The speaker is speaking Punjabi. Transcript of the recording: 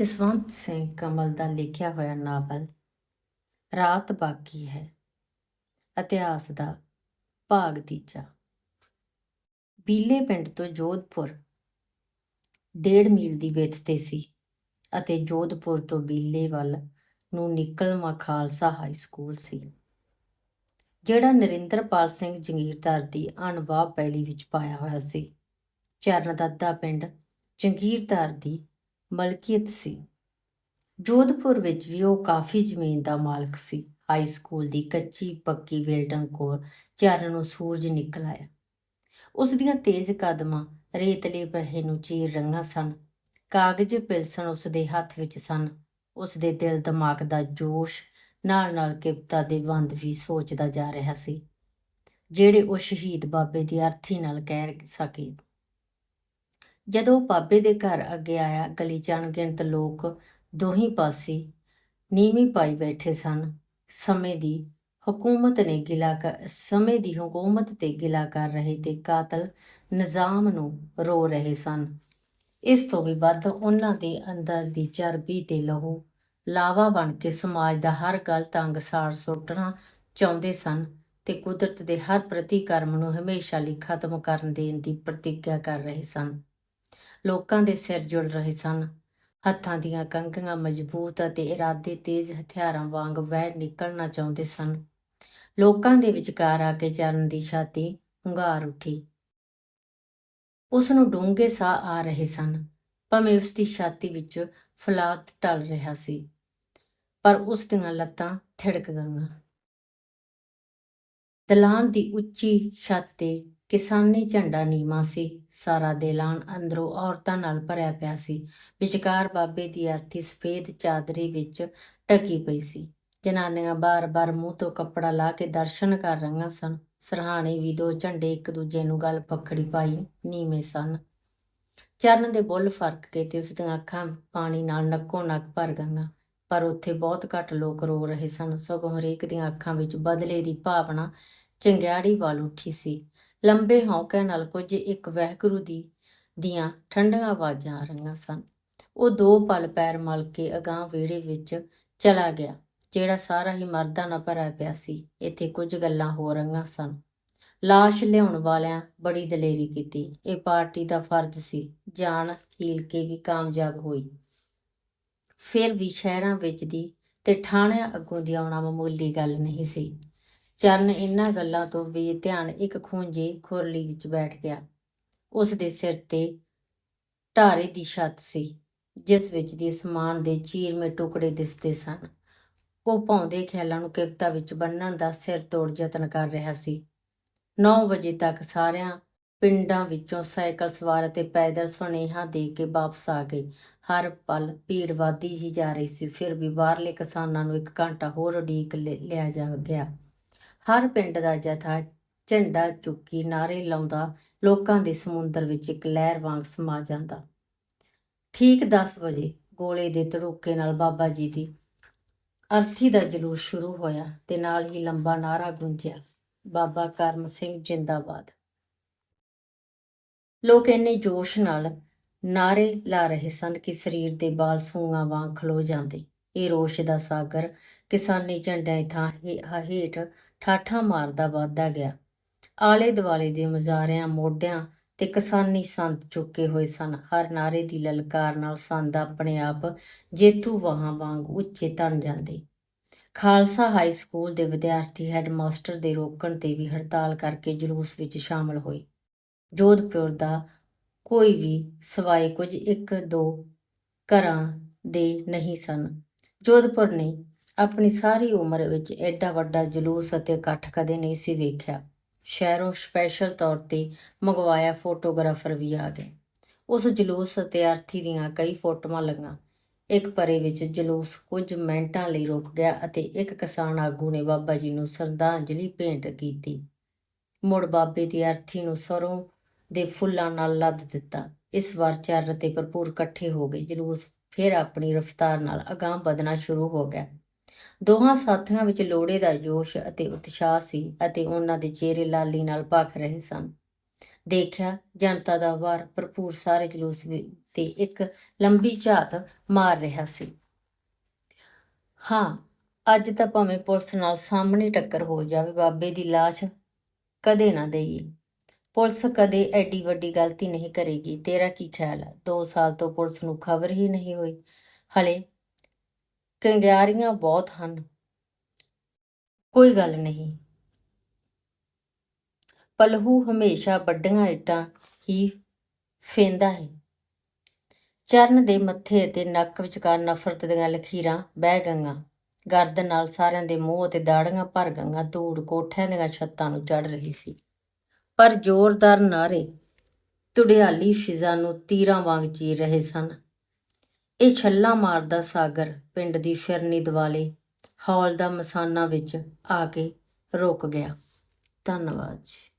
ਜਸਵੰਤ ਸਿੰਘ ਕਮਲ ਦਾ ਲਿਖਿਆ ਹੋਇਆ ਨਾਵਲ ਰਾਤ ਬਾਕੀ ਹੈ। ਇਤਿਹਾਸ ਦਾ ਭਾਗ ਤੀਜਾ। ਬੀਲੇ ਪਿੰਡ ਤੋਂ ਜੋਧਪੁਰ ਡੇਢ ਮੀਲ ਦੀ ਵਿੱਥ ਤੇ ਸੀ ਅਤੇ ਜੋਧਪੁਰ ਤੋਂ ਬੀਲੇ ਵੱਲ ਨੂੰ ਨਿਕਲਵਾਂ ਖਾਲਸਾ ਹਾਈ ਸਕੂਲ ਸੀ। ਜਿਹੜਾ ਨਰਿੰਦਰਪਾਲ ਸਿੰਘ ਜੰਗੀਰਦਾਰ ਦੀ ਅਣਵਾਹ ਪੈਲੀ ਵਿੱਚ ਪਾਇਆ ਹੋਇਆ ਸੀ, ਚਰਨ ਦੱਦਾ ਪਿੰਡ ਜੰਗੀਰਦਾਰ ਦੀ ਮਲਕੀਅਤ ਸੀ। ਜੋਧਪੁਰ ਵਿੱਚ ਵੀ ਉਹ ਕਾਫੀ ਜ਼ਮੀਨ ਦਾ ਮਾਲਕ ਸੀ। ਹਾਈ ਸਕੂਲ ਦੀ ਕੱਚੀ ਪੱਕੀ ਬਿਲਡਿੰਗ ਕੋਲ ਚਰਨ ਸੂਰਜ ਨਿਕਲ ਆਇਆ। ਉਸ ਦੀਆਂ ਤੇਜ਼ ਕਦਮਾਂ ਰੇਤਲੇ ਪਹੇ ਨੂੰ ਚੀਰ ਰੰਗਾਂ ਸਨ। ਕਾਗਜ਼ ਪਿਲਸਣ ਉਸ ਦੇ ਹੱਥ ਵਿੱਚ ਸਨ। ਉਸ ਦੇ ਦਿਲ ਦਿਮਾਗ ਦਾ ਜੋਸ਼ ਨਾਲ ਨਾਲ ਕਿਪਤਾ ਦੇ ਬੰਦ ਵੀ ਸੋਚਦਾ ਜਾ ਰਿਹਾ ਸੀ, ਜਿਹੜੇ ਉਹ ਸ਼ਹੀਦ ਬਾਬੇ ਦੀ ਅਰਥੀ ਨਾਲ ਕਹਿ ਸਕੇ। ਜਦੋਂ ਬਾਬੇ ਦੇ ਘਰ ਅੱਗੇ ਆਇਆ, ਗਲੀ ਚ ਅਣਗਿਣਤ ਲੋਕ ਦੋਹੀਂ ਪਾਸੇ ਨੀਵੀਂ ਪਾਈ ਬੈਠੇ ਸਨ। ਸਮੇਂ ਦੀ ਹਕੂਮਤ ਨੇ ਗਿਲਾ ਕਰ ਸਮੇਂ ਦੀ ਹਕੂਮਤ ਤੇ ਗਿਲਾ ਕਰ ਰਹੇ ਤੇ ਕਾਤਲ ਨਿਜ਼ਾਮ ਨੂੰ ਰੋ ਰਹੇ ਸਨ। ਇਸ ਤੋਂ ਵੀ ਵੱਧ ਉਹਨਾਂ ਦੇ ਅੰਦਰ ਦੀ ਚਰਬੀ ਤੇ ਲਹੂ, ਲਾਵਾ ਬਣ ਕੇ ਸਮਾਜ ਦਾ ਹਰ ਗੱਲ ਤੰਗ ਸਾੜ ਸੁੱਟਣਾ ਚਾਹੁੰਦੇ ਸਨ ਤੇ ਕੁਦਰਤ ਦੇ ਹਰ ਪ੍ਰਤੀਕਰਮ ਨੂੰ ਹਮੇਸ਼ਾ ਲਈ ਖਤਮ ਕਰਨ ਦੇਣ ਦੀ ਪ੍ਰਤੀਗਿਆ ਕਰ ਰਹੇ ਸਨ। ਲੋਕਾਂ ਦੇ ਸਿਰ ਜੁੜ ਰਹੇ ਸਨ। ਹੱਥਾਂ ਦੀਆਂ ਕੰਘੀਆਂ ਮਜ਼ਬੂਤ ਅਤੇ ਇਰਾਦੇ ਤੇਜ਼ ਹਥਿਆਰਾਂ ਵਾਂਗ ਵਹਿ ਨਿਕਲਣਾ ਚਾਹੁੰਦੇ ਸਨ। ਲੋਕਾਂ ਦੇ ਵਿਚਕਾਰ ਆ ਕੇ ਚਰਨ ਦੀ ਛਾਤੀ ਹੁੰਗਾਰ ਉੱਠੀ। ਉਸ ਨੂੰ ਡੂੰਘੇ ਸਾਹ ਆ ਰਹੇ ਸਨ। ਭਾਵੇਂ ਉਸ ਦੀ ਛਾਤੀ ਵਿੱਚ ਫਲਾਤ ਟਲ ਰਿਹਾ ਸੀ, ਪਰ ਉਸ ਦੀਆਂ ਲੱਤਾਂ ਥਿੜਕ ਗਈਆਂ। ਦਲਾਨ ਦੀ ਉੱਚੀ ਛੱਤ ਤੇ ਕਿਸਾਨੀ ਝੰਡਾ ਨੀਵਾਂ ਸੀ। ਸਾਰਾ ਦੇਲਾਨ ਅੰਦਰੋਂ ਔਰਤਾਂ ਨਾਲ ਭਰਿਆ ਪਿਆ ਸੀ। ਵਿਚਕਾਰ ਬਾਬੇ ਦੀ ਅਰਥੀ ਸਫੇਦ ਚਾਦਰੀ ਵਿੱਚ ਢਕੀ ਪਈ ਸੀ। ਜਨਾਨੀਆਂ ਬਾਰ-ਬਾਰ ਮੂੰਹ ਤੋਂ ਕੱਪੜਾ ਲਾ ਕੇ ਦਰਸ਼ਨ ਕਰ ਰਹੀਆਂ ਸਨ। ਸਰਹਾਣੇ ਵੀ ਦੋ ਝੰਡੇ ਇੱਕ ਦੂਜੇ ਨੂੰ ਗਲ ਪਖੜੀ ਪਾਈ ਨੀਵੇਂ ਸਨ। ਚਰਨ ਦੇ ਬੁੱਲ ਫ਼ਰਕ ਕੇ ਤੇ ਉਸ ਦੀਆਂ ਅੱਖਾਂ ਪਾਣੀ ਨਾਲ ਨੱਕੋ ਨੱਕ ਭਰ ਗਈਆਂ। ਪਰ ਉੱਥੇ ਬਹੁਤ ਘੱਟ ਲੋਕ ਰੋ ਰਹੇ ਸਨ। ਸਗੋਂ ਹਰੇਕ ਦੀਆਂ ਅੱਖਾਂ ਵਿੱਚ ਬਦਲੇ ਦੀ ਭਾਵਨਾ ਚੰਗਿਆੜੀ ਵੱਲ ਉੱਠੀ ਸੀ। ਲੰਬੇ ਹੌਕੇ ਨਾਲ ਕੁਝ ਇੱਕ ਵਹਿਗੁਰੂ ਦੀ ਦੀਆਂ ਠੰਡੀਆਂ ਆਵਾਜ਼ਾਂ ਆ ਰਹੀਆਂ ਸਨ। ਉਹ ਦੋ ਪਲ ਪੈਰ ਮਲ ਕੇ ਅਗਾਹ ਵਿਹੜੇ ਵਿੱਚ ਚਲਾ ਗਿਆ, ਜਿਹੜਾ ਸਾਰਾ ਹੀ ਮਰਦਾਂ ਨਾਲ ਭਰਿਆ ਪਿਆ ਸੀ। ਇੱਥੇ ਕੁਝ ਗੱਲਾਂ ਹੋ ਰਹੀਆਂ ਸਨ। ਲਾਸ਼ ਲਿਆਉਣ ਵਾਲਿਆਂ ਬੜੀ ਦਲੇਰੀ ਕੀਤੀ। ਇਹ ਪਾਰਟੀ ਦਾ ਫਰਜ਼ ਸੀ। ਜਾਨ ਹੀਲ ਕੇ ਵੀ ਕਾਮਯਾਬ ਹੋਈ। ਫਿਰ ਵੀ ਸ਼ਹਿਰਾਂ ਵਿੱਚ ਦੀ ਤੇ ਠਾਣਿਆਂ ਅੱਗੋਂ ਦੀ ਆਉਣਾ ਮਾਮੂਲੀ ਗੱਲ ਨਹੀਂ ਸੀ। ਚਰਨ ਇਹਨਾਂ ਗੱਲਾਂ ਤੋਂ ਵੀ ਧਿਆਨ ਇੱਕ ਖੂੰਜੇ ਖੁਰਲੀ ਵਿੱਚ ਬੈਠ ਗਿਆ। ਉਸ ਦੇ ਸਿਰ ਤੇ ਢਾਰੇ ਦੀ ਛੱਤ ਸੀ, ਜਿਸ ਵਿੱਚ ਦੀ ਸਮਾਨ ਦੇ ਚੀਰਵੇਂ ਟੁਕੜੇ ਦਿਸਦੇ ਸਨ। ਉਹ ਭੌਂਦੇ ਖਿਆਲਾਂ ਨੂੰ ਕਿਵਤਾ ਵਿੱਚ ਬੰਨਣ ਦਾ ਸਿਰ ਤੋੜ ਯਤਨ ਕਰ ਰਿਹਾ ਸੀ। 9 ਵਜੇ ਤੱਕ ਸਾਰਿਆਂ ਪਿੰਡਾਂ ਵਿੱਚੋਂ ਸਾਈਕਲ ਸਵਾਰ ਅਤੇ ਪੈਦਲ ਸੁਨੇਹਾ ਦੇ ਕੇ ਵਾਪਸ ਆ ਗਏ। ਹਰ ਪਲ ਭੀੜ ਵਧਦੀ ਹੀ ਜਾ ਰਹੀ ਸੀ, ਫਿਰ ਵੀ ਬਾਹਰਲੇ ਕਿਸਾਨਾਂ ਨੂੰ ਇੱਕ ਘੰਟਾ ਹੋਰ ਉਡੀਕ ਲਿਆ ਜਾ, ਗਿਆ। ਹਰ ਪਿੰਡ ਦਾ ਜਥਾ ਝੰਡਾ ਚੁੱਕੀ ਨਾਰੇ ਲਾਉਂਦਾ, ਲੋਕਾਂ ਦੇ ਸਮੁੰਦਰ ਵਿੱਚ ਇੱਕ ਲਹਿਰ ਵਾਂਗ ਸਮਾ ਜਾਂਦਾ। ਠੀਕ 10 ਵਜੇ ਗੋਲੇ ਦੇ ਧੜੋਕੇ ਨਾਲ ਬਾਬਾ ਜੀ ਦੀ ਅਰਥੀ ਦਾ ਜਲੂਸ ਸ਼ੁਰੂ ਹੋਇਆ ਤੇ ਨਾਲ ਹੀ ਲੰਬਾ ਨਾਰਾ ਗੂੰਜਿਆ। ਬਾਬਾ ਕਰਮ ਸਿੰਘ ਜਿੰਦਾਬਾਦ। ਲੋਕ ਇੰਨੇ ਜੋਸ਼ ਨਾਲ ਨਾਰੇ ਲਾ ਰਹੇ ਸਨ ਕਿ ਸਰੀਰ ਦੇ ਬਾਲ ਸੂਆਂ ਵਾਂਗ ਖਲੋ ਜਾਂਦੇ। ਇਹ ਰੋਸ਼ ਦਾ ਸਾਗਰ ਕਿਸਾਨੀ ਝੰਡਿਆਂ ਥਾਂ ਹੇਠ ਠਾਠਾਂ ਮਾਰਦਾ ਵੱਧਦਾ ਗਿਆ। ਆਲੇ ਦੁਆਲੇ ਦੇ ਮਜ਼ਾਰਿਆਂ, ਮੋਢਿਆਂ ਤੇ ਕਿਸਾਨੀ ਸੰਤ ਚੁੱਕੇ ਹੋਏ ਸਨ। ਹਰ ਨਾਰੇ ਦੀ ਲਲਕਾਰ ਨਾਲ ਸੰਦ ਆਪਣੇ ਆਪ ਜੇਤੂ ਵਾਹਾਂ ਵਾਂਗ ਉੱਚੇ ਤਣ ਜਾਂਦੇ। ਖਾਲਸਾ ਹਾਈ ਸਕੂਲ ਦੇ ਵਿਦਿਆਰਥੀ ਹੈਡਮਾਸਟਰ ਦੇ ਰੋਕਣ ਤੇ ਵੀ ਹੜਤਾਲ ਕਰਕੇ ਜਲੂਸ ਵਿੱਚ ਸ਼ਾਮਲ ਹੋਏ। ਜੋਧਪੁਰ ਦਾ ਕੋਈ ਵੀ ਸਵਾਏ ਕੁਝ ਇੱਕ ਦੋ ਘਰਾਂ ਦੇ ਨਹੀਂ ਸਨ। ਜੋਧਪੁਰ ਨੇ ਆਪਣੀ ਸਾਰੀ ਉਮਰ ਵਿੱਚ ਐਡਾ ਵੱਡਾ ਜਲੂਸ ਅਤੇ ਇਕੱਠ ਕਦੇ ਨਹੀਂ ਸੀ ਵੇਖਿਆ। ਸ਼ਹਿਰੋਂ ਸਪੈਸ਼ਲ ਤੌਰ ਤੇ ਮੰਗਵਾਇਆ ਫੋਟੋਗ੍ਰਾਫਰ ਵੀ ਆ ਗਏ। ਉਸ ਜਲੂਸ ਅਤੇ ਅਰਥੀ ਦੀਆਂ ਕਈ ਫੋਟੋਆਂ ਲਗਾਂ ਇੱਕ ਪਰੇ ਵਿੱਚ ਜਲੂਸ ਕੁਝ ਮਿੰਟਾਂ ਲਈ ਰੁਕ ਗਿਆ ਅਤੇ ਇੱਕ ਕਿਸਾਨ ਆਗੂ ਨੇ ਬਾਬਾ ਜੀ ਨੂੰ ਸ਼ਰਧਾਂਜਲੀ ਭੇਂਟ ਕੀਤੀ। ਮੁੜ ਬਾਬੇ ਦੀ ਅਰਥੀ ਨੂੰ ਸਰੋਂ ਦੇ ਫੁੱਲਾਂ ਨਾਲ ਲੱਦ ਦਿੱਤਾ। ਇਸ ਵਾਰ ਚਰਨ ਤੇ ਭਰਪੂਰ ਇਕੱਠੇ ਹੋ ਗਏ। ਜਲੂਸ ਫਿਰ ਆਪਣੀ ਰਫ਼ਤਾਰ ਨਾਲ ਅਗਾਂਹ ਵਧਣਾ ਸ਼ੁਰੂ ਹੋ ਗਿਆ। ਦੋਹਾਂ ਸਾਥੀਆਂ ਵਿੱਚ ਲੋੜੇ ਦਾ ਜੋਸ਼ ਅਤੇ ਉਤਸ਼ਾਹ ਸੀ ਅਤੇ ਉਹਨਾਂ ਦੇ ਚਿਹਰੇ ਲਾਲੀ ਨਾਲ ਭਖ ਰਹੇ ਸਨ। ਦੇਖਿਆ, ਜਨਤਾ ਦਾ ਵਾਰ ਭਰਪੂਰ ਸਾਰੇ ਜਲੂਸ ਤੇ ਇੱਕ ਲੰਬੀ ਝਾਤ ਮਾਰ ਰਿਹਾ ਸੀ। ਹਾਂ, ਅੱਜ ਤਾਂ ਭਾਵੇਂ ਪੁਲਿਸ ਨਾਲ ਸਾਹਮਣੇ ਟੱਕਰ ਹੋ ਜਾਵੇ, ਬਾਬੇ ਦੀ ਲਾਸ਼ ਕਦੇ ਨਾ ਦੇਈਏ। ਪੁਲਿਸ ਕਦੇ ਐਡੀ ਵੱਡੀ ਗਲਤੀ ਨਹੀਂ ਕਰੇਗੀ, ਤੇਰਾ ਕੀ ਖਿਆਲ ਹੈ 2 ਸਾਲ ਤੋਂ ਪੁਲਿਸ ਨੂੰ ਖਬਰ ਹੀ ਨਹੀਂ ਹੋਈ। ਹਲੇ ਕੰਗਿਆਰੀਆਂ ਬਹੁਤ ਹਨ। ਕੋਈ ਗੱਲ ਨਹੀਂ। ਪਲਹੂ ਹਮੇਸ਼ਾ ਵੱਡੀਆਂ ਇੱਟਾਂ ਹੀ ਫੇਂਦਾ ਹੈ। ਚਰਨ ਦੇ ਮੱਥੇ ਅਤੇ ਨੱਕ ਵਿਚਕਾਰ ਨਫ਼ਰਤ ਦੀਆਂ ਲਖੀਰਾਂ ਬਹਿ ਗਈਆਂ। ਗਰਦ ਨਾਲ ਸਾਰਿਆਂ ਦੇ ਮੂੰਹ ਅਤੇ ਦਾੜੀਆਂ ਭਰ ਗਈਆਂ। ਧੂੜ ਕੋਠਿਆਂ ਦੀਆਂ ਛੱਤਾਂ ਨੂੰ ਚੜ ਰਹੀ ਸੀ। ਪਰ ਜ਼ੋਰਦਾਰ ਨਾਰੇ ਤੁੜਿਆਲੀ ਫਿਜ਼ਾ ਨੂੰ ਤੀਰਾਂ ਵਾਂਗ ਚੀਰ ਰਹੇ ਸਨ। ਇਹ ਛੱਲਾ ਮਾਰਦਾ ਸਾਗਰ ਪਿੰਡ ਦੀ ਫਿਰਨੀ ਦਿਵਾਲੇ, ਹੌਲ ਦਾ ਮਸਾਨਾ ਵਿੱਚ ਆ ਕੇ ਰੁਕ ਗਿਆ। ਧੰਨਵਾਦ ਜੀ।